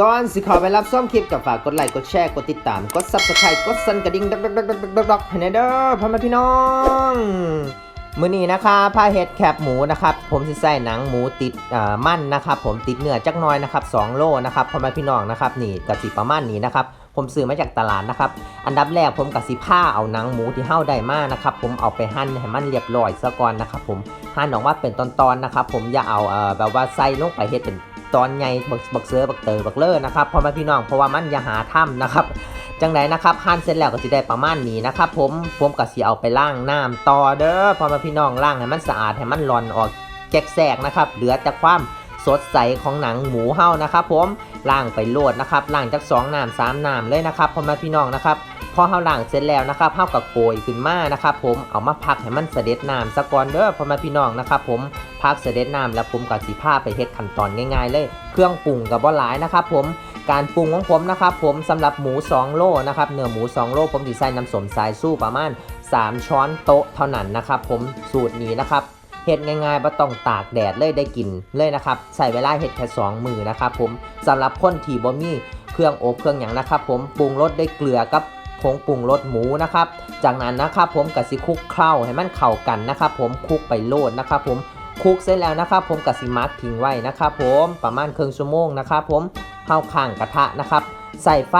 ก่อนสิขอไปรับส้มคลิปกับฝากกดไลค์กดแชร์กดติดตาม กด subscribe กดสั่นกระดิ่งดักดักดักดักดักดักดักให้แน่เด้อพ่อแม่พี่น้องมื้อนี้นะคะผ้าเห็ดแคบหมูนะครับผมสิใส่หนังหมูติดมั่นนะครับผมติดเนื้อจักน้อยนะครับ2โลนะครับพ่อแม่พี่น้องนะครับนี่กะสิประมาณนี้นะครับผมซื้อมาจากตลาดนะครับ อันดับแรกผมกะสิผ้าเอาหนังหมูที่เฮาได้มานะครับ ผมเอาไปหั่นให้มันเรียบร้อยซะก่อนนะครับผมหั่นออกมาเป็นตอนๆนะครับ ผมอย่าเอาแบบว่าใส่ลงไปเฮ็ดเป็น ตอนใหญ่บักบักเสือบักเตอบักเลอนะครับพ่อแม่พี่น้องเพราะว่ามันอย่าหาถ้ำนะครับจังไดนะครับหั่นเสร็จแล้วก็สิได้ประมาณนี้นะครับผมผมก็สิเอาไปล้างน้ำต่อเด้อพ่อแม่พี่น้องล้างให้มันสะอาดให้มันร่อนออกแกกแสกนะครับเหลือแต่ความสดใสของหนังหมูเฮานะครับผมล้างไปโลดนะครับล้างจากสองน้ำสามน้ำเลยนะครับพ่อแม่พี่น้องนะครับพอเฮาล้างเสร็จแล้วนะครับเฮาก็โกยขึ้นมานะครับผมเอามาพักให้มันเสด็จน้ำซะก่อนเด้อพ่อแม่พี่น้องนะครับผม พักเสด็จน้ำแล้วผมก็สิพาไปเฮ็ดขั้นตอนง่ายๆ เลย เครื่องปรุงกับบ่หลายนะครับผมการปรุงของผมนะครับผมสำหรับหมู 2 โลนะครับเนื้อหมู 2 โลผมสิใส่น้ำสมสายสู้ประมาณ 3 ช้อนโต๊ะเท่านั้นนะครับผมสูตรนี้นะครับเฮ็ดง่ายๆบ่ต้องตากแดดเลยได้กินเลยนะครับใส่เวลาเฮ็ดแค่2มือนะครับผมสำหรับคนที่บ่มีเครื่องอบเครื่องหยังนะครับผมปรุงรสได้เกลือกับผงปรุงรสหมูนะครับ จากนั้นนะครับผมก็สิคุกเคล้าให้มันเข้ากันนะครับผมคุกไปโลดนะครับผม คลุกเสร็จแล้วนะครับผมกับสิมักทิ้งไว้นะครับผมประมาณครึ่งชั่วโมงนะครับผมเฮาข้างกระทะนะครับใส่ไฟ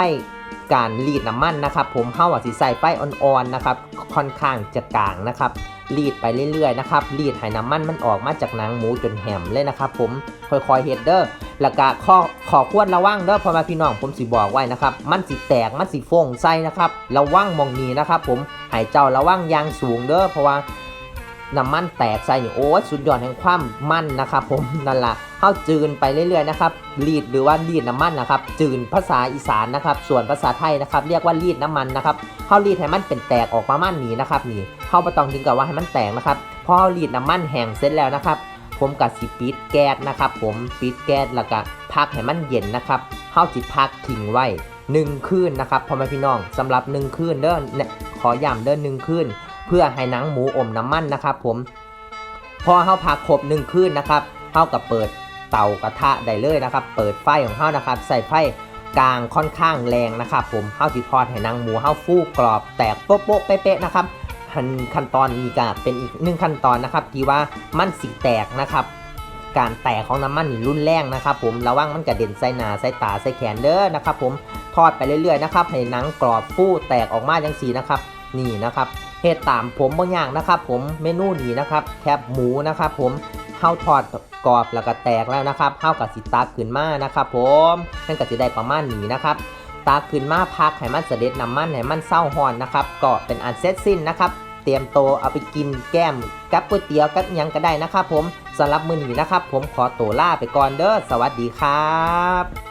การรีดน้ำมันนะครับผมเฮาอะสิใส่ไฟอ่อนๆนะครับค่อนข้างจะกลางนะครับรีดไปเรื่อยๆนะครับรีดให้น้ำมันมันออกมาจากหนังหมูจนแหมเลยนะครับผมค่อยๆเฮ็ดเด้อแล้วก็ข้อขอควรระวังเด้อพ่อแม่พี่น้องผมสิบอกไว้นะครับมันสิแตกมันสิฟงใส่นะครับระวังมองนี้นะครับผมให้เจ้าระวังยางสูงเด้อเพราะว่า น้ำมันแตกใส่นี่โอ้สุดยอดแห่งความมันนะครับผมนั่นละเข้าจืนไปเรื่อยๆนะครับรีดหรือว่ารีดน้ำมันนะครับ จืนภาษาอีสานนะครับ ส่วนภาษาไทยนะครับ เรียกว่ารีดน้ำมันนะครับเข้ารีดให้มันเป็นแตกออกประมาณนี้นะครับนี่เข้าไปต้องถึงกับว่าให้มันแตกนะครับพอเข้ารีดน้ำมันแห้งเสร็จแล้วนะครับ ผมกับสิปิดแก๊สนะครับ ผมปิดแก๊สแล้วก็พักให้มันเย็นนะครับเข้าจิพักทิ้งไว้หนึ่งคืนนะครับพ่อแม่พี่น้องสำหรับหนึ่งคืนเด้อเนี่ยขอย้ำเด้อหนึ่งคืน เพื่อให้หนังหมูอมน้ำมันนะครับ ผมพอเฮาพักครบหนึ่งคืนนะครับเฮากับเปิดเตากระทะได้เลยนะครับ เปิดไฟของเฮานะครับ ใส่ไฟกลางค่อนข้างแรงนะครับผมเฮาสิทอดให้หนังหมูเฮาฟูกรอบแตกโป๊ะๆเป๊ะๆนะครับขั้นขั้นตอนนี้ก็เป็นอีกหนึ่งขั้นตอนนะครับที่ว่ามันสิแตกนะครับ การแตกของน้ำมันนี่รุนแรงนะครับ ผมระวังมันกระเด็นใส่หนาใส่ตาใส่แขนเด้อนะครับ ผมทอดไปเรื่อยๆนะครับให้หนังกรอบฟูแตกออกมาจังสีนะครับ นี่นะครับ เฮ็ดตามผมบางอย่างนะครับ ผมเมนูนี้นะครับแคบหมูนะครับ ผมข้าวทอดกรอบแล้วก็แตกแล้วนะครับข้าวกับสิตาขึ้นมานะครับ ผมนั่นก็สิได้ประมาณนี้นะครับตาขึ้นมาพักให้มันเสด็จน้ำมันให้มันเศร้าหอนนะครับก็เป็นอันเสร็จสิ้นนะครับ เตรียมโตเอาไปกินแก้มกับก๋วยเตี๋ยวกับยังก็ได้นะครับ ผมสำหรับมื้อนี้นะครับ ผมขอตัวลาไปก่อนเด้อสวัสดีครับ